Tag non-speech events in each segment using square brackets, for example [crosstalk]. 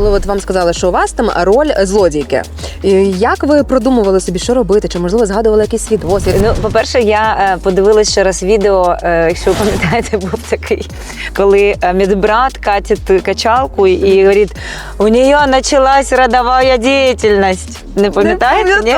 коли от вам сказали, що у вас там роль злодійки. Як ви продумували собі, що робити? Чи можливо згадували якийсь свій досвід? Ну, по-перше, я е, подивилась ще раз відео, е, якщо ви пам'ятаєте, був такий, коли е, медбрат катить качалку і говорить, у нього почалась родова діяльність. Не пам'ятаєте? ні?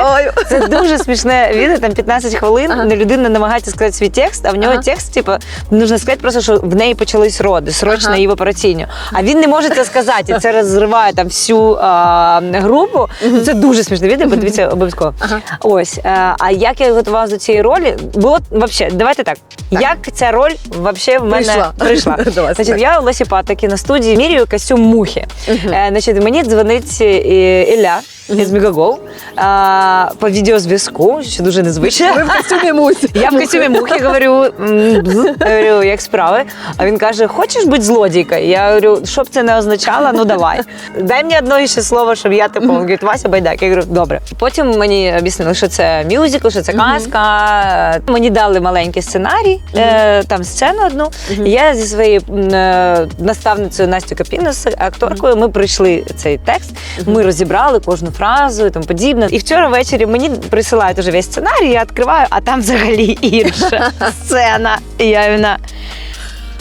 Це дуже смішне відео, там 15 хвилин, Ага. де людина намагається сказати свій текст, а в нього Ага. текст, типу, нужно сказати просто, що в неї почались роди, срочно Ага. її в операційну. А він не може це сказати, і це розриває там всю а, групу. Ну, Це дуже смішне відео, подивіться обов'язково. Ага. Ось. е, А як я готувалася до цієї ролі? Було вообще, давайте так. Як ця роль вообще в мене Прийшла. прийшла? [laughs] Вас, Значить, так. я Лесі Патоки на студії міряю костюм мухи. Е, Значить, мені дзвонить е, Ілля Мегагол а, по відеозв'язку, що дуже незвично. Ви в костюмі мусі. Я в костюмі мухи говорю, «М, бз». говорю, як справи. А він каже: хочеш бути злодійкою? Я говорю, що б це не означало, ну давай. Дай мені одно ще слово, щоб я типу, він говорить, Вася Байдак. Я говорю, добре. Потім мені об'яснили, що це мюзикл, що це казка. Мені дали маленький сценарій, е, там сцену одну. Я зі своєю м, е, наставницею Настю Капінос, акторкою, ми пройшли цей текст. Ми розібрали кожну фразу і тому подібне. І вчора ввечері мені присилають уже весь сценарій, я відкриваю, а там взагалі [laughs] інша сцена. І я вона.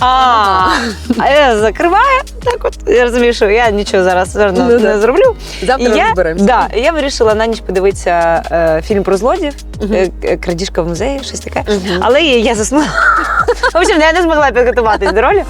А, а я закриваю так от. Я розумію, що я нічого зараз Ну, да. не зроблю. Завтра і я, розберемося. да, я вирішила на ніч подивитися е, фільм про злодіїв, е, е, крадіжка в музеї, щось таке. Але я, я заснула. [laughs] В общем, я не змогла підготуватись до ролі.